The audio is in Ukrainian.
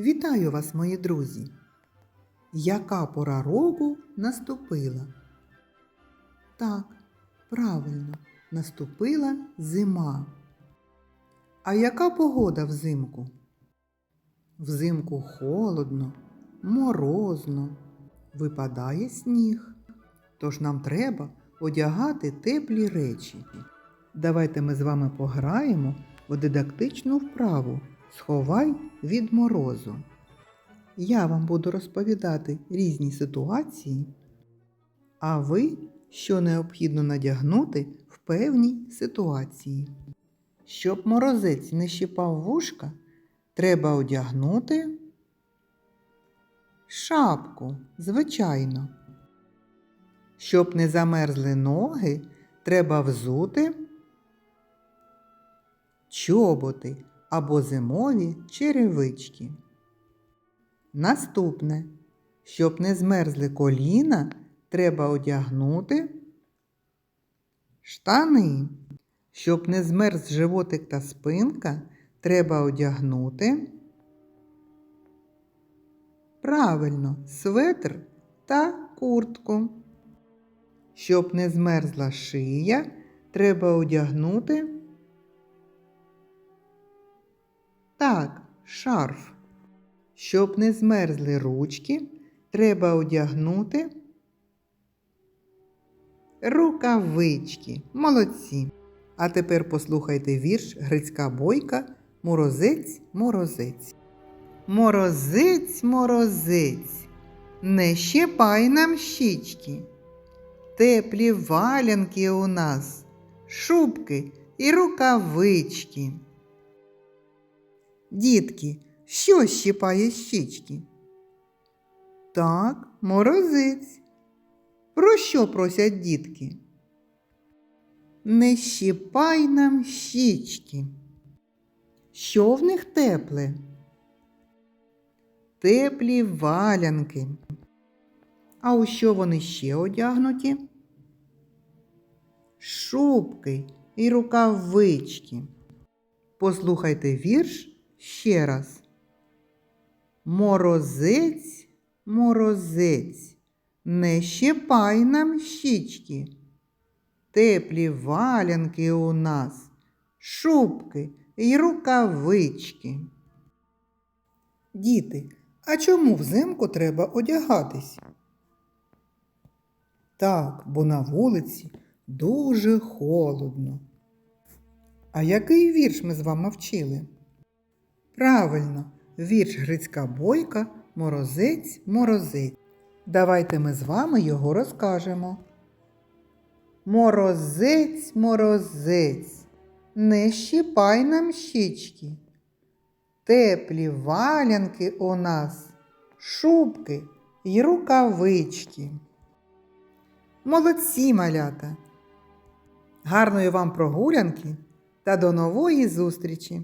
Вітаю вас, мої друзі! Яка пора року наступила? Так, правильно, наступила зима. А яка погода взимку? Взимку холодно, морозно, випадає сніг. Тож нам треба одягати теплі речі. Давайте ми з вами пограємо у дидактичну вправу Сховай від морозу. Я вам буду розповідати різні ситуації, а ви, що необхідно надягнути в певній ситуації. Щоб морозець не щипав вушка, треба одягнути шапку, звичайно. Щоб не замерзли ноги, треба взути чоботи або зимові черевички. Наступне, щоб не змерзли коліна, треба одягнути штани. Щоб не змерз животик та спинка, треба одягнути правильно светр та куртку. Щоб не змерзла шия, треба одягнути так, шарф. Щоб не змерзли ручки, треба одягнути рукавички. Молодці. А тепер послухайте вірш Грицька бойка Морозець, морозець. Морозець, морозець, не щепай нам щічки. Теплі валянки у нас, шубки і рукавички. Дітки, що щипає щічки? Так, морозець. Про що просять дітки? Не щипай нам щічки. Що в них тепле? Теплі валянки. А у що вони ще одягнуті? Шубки і рукавички. Послухайте вірш ще раз. Морозець, морозець, не щипай нам щічки. Теплі валянки у нас, шубки й рукавички. Діти, а чому взимку треба одягатись? Так, бо на вулиці дуже холодно. А який вірш ми з вами вчили? Правильно, вірш Грицька бойка Морозець, морозець. Давайте ми з вами його розкажемо. Морозець, морозець, не щіпай нам щічки. Теплі валянки у нас, шубки й рукавички. Молодці малята! Гарної вам прогулянки та до нової зустрічі!